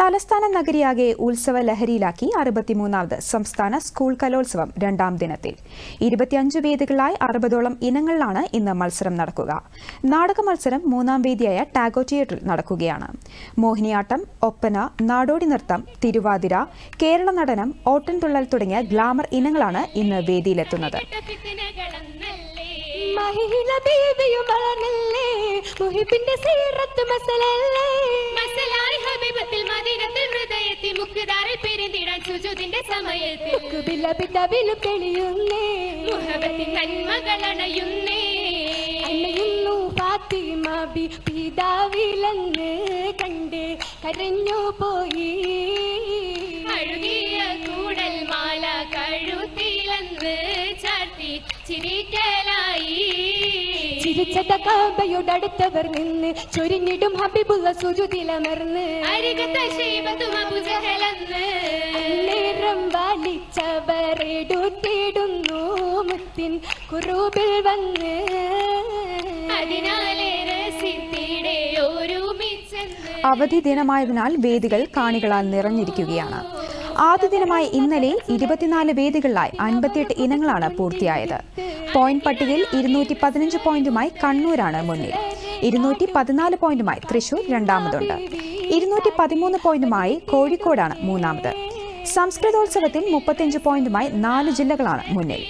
തലസ്ഥാന നഗരിയാകെ ഉത്സവ ലഹരിയിലാക്കി അറുപത്തിമൂന്നാമത് സംസ്ഥാന സ്കൂൾ കലോത്സവം രണ്ടാം ദിനത്തിൽ. ഇരുപത്തിയഞ്ച് വേദികളായി അറുപതോളം ഇനങ്ങളിലാണ് ഇന്ന് മത്സരം നടക്കുക. നാടക മത്സരം മൂന്നാം വേദിയായ ടാഗോ തിയേറ്ററിൽ നടക്കുകയാണ്. മോഹിനിയാട്ടം ഒപ്പന നാടോടി നൃത്തം തിരുവാതിര കേരള നടനം ഓട്ടൻതുള്ളൽ തുടങ്ങിയ ഗ്ലാമർ ഇനങ്ങളാണ് ഇന്ന് വേദിയിലെത്തുന്നത്. മഹിള ബീവിയും മസലല്ലേ? മസല പിരിന്തിടാൻ സമയത്തിൽ കുബില പിതാവിലും തെളിയുന്നേ. മുഹബത്തിൻ നന്മകളണയുന്നേ ഫാത്തിമ ബി പിതാവിലെന്ന് കണ്ട് കരഞ്ഞു പോയി. അഴുകിയ കൂടൽ മാല കഴുത്തിലെന്ന് ചിരിച്ചത കാബയോടടുത്തവർ നിന്ന് ചൊരിഞ്ഞിടും ഹബീബുള്ള സുജുതിലമർന്ന് നേരം വലിച്ചവരെടുത്തിടുന്നു മുത്തിൻ കുറുബിൽ വന്ന്. അവധി ദിനമായതിനാൽ വേദികൾ കാണികളാൽ നിറഞ്ഞിരിക്കുകയാണ്. ആദ്യ ദിനമായ ഇന്നലെ ഇരുപത്തിനാല് വേദികളിലായി അൻപത്തിയെട്ട് ഇനങ്ങളാണ് പൂർത്തിയായത്. പോയിന്റ് പട്ടികയിൽ ഇരുന്നൂറ്റി പതിനഞ്ച് പോയിന്റുമായി കണ്ണൂരാണ് മുന്നിൽ. ഇരുന്നൂറ്റി പതിനാല് പോയിന്റുമായി തൃശൂർ രണ്ടാമതുണ്ട്. ഇരുന്നൂറ്റി പതിമൂന്ന് പോയിന്റുമായി കോഴിക്കോടാണ് മൂന്നാമത്. സംസ്കൃതോത്സവത്തിൽ മുപ്പത്തിയഞ്ച് പോയിന്റുമായി നാല് ജില്ലകളാണ് മുന്നിൽ.